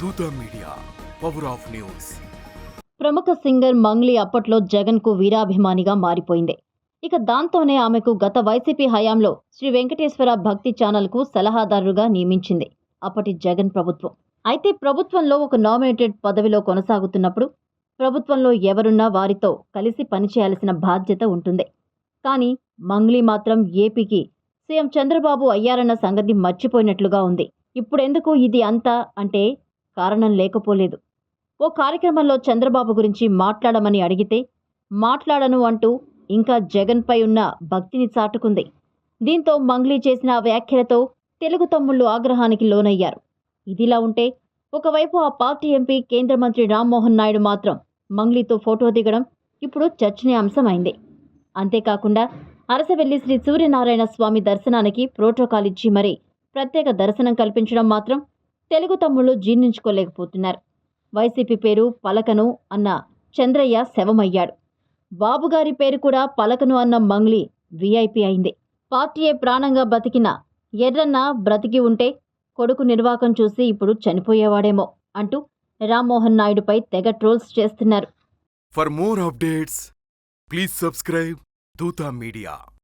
Dootha media power of news ప్రముఖ singer Mangli అప్పట్లో జగన్కు వీరాభిమానిగా మారిపోయింది. ఇక దాంతోనే ఆమెకు గత వైసీపీ హయాంలో శ్రీ వెంకటేశ్వర భక్తి ఛానల్కు సలహాదారుగా నియమించింది అప్పటి జగన్ ప్రభుత్వం. అయితే ప్రభుత్వంలో ఒక నామినేటెడ్ పదవిలో కొనసాగుతున్నప్పుడు ప్రభుత్వంలో ఎవరున్నా వారితో కలిసి పనిచేయాల్సిన బాధ్యత ఉంటుంది. కానీ మంగ్లీ మాత్రం ఏపీకి సీఎం చంద్రబాబు అయ్యారన్న సంగతి మర్చిపోయినట్లుగా ఉంది. ఇప్పుడెందుకు ఇది అంతా అంటే కారణం లేకపోలేదు. ఓ కార్యక్రమంలో చంద్రబాబు గురించి మాట్లాడమని అడిగితే మాట్లాడను అంటూ ఇంకా జగన్పై ఉన్న భక్తిని చాటుకుంది. దీంతో మంగ్లీ చేసిన వ్యాఖ్యలతో తెలుగు తమ్ముళ్ళు ఆగ్రహానికి లోనయ్యారు. ఇదిలా ఉంటే ఒకవైపు ఆ పార్టీ ఎంపీ కేంద్ర మంత్రి రామ్మోహన్ నాయుడు మాత్రం మంగ్లీతో ఫోటో దిగడం ఇప్పుడు చర్చనీయాంశమైంది. అంతేకాకుండా అరసవెల్లి శ్రీ సూర్యనారాయణ స్వామి దర్శనానికి ప్రోటోకాల్ ఇచ్చి మరీ ప్రత్యేక దర్శనం కల్పించడం మాత్రం తెలుగు తమ్ముళ్ళు జీర్ణించుకోలేకపోతున్నారు. వైసీపీ పేరు పలకను అన్న చంద్రయ్య శవమయ్యాడు. బాబుగారి పేరు కూడా పలకను అన్న మంగ్లీ వీఐపీ అయింది. పార్టీయే ప్రాణంగా బతికిన ఎర్రన్న బ్రతికి ఉంటే కొడుకు నిర్వాకం చూసి ఇప్పుడు చనిపోయేవాడేమో అంటూ రామ్మోహన్ నాయుడుపై తెగ ట్రోల్స్ చేస్తున్నారు. For more updates please subscribe Dootha media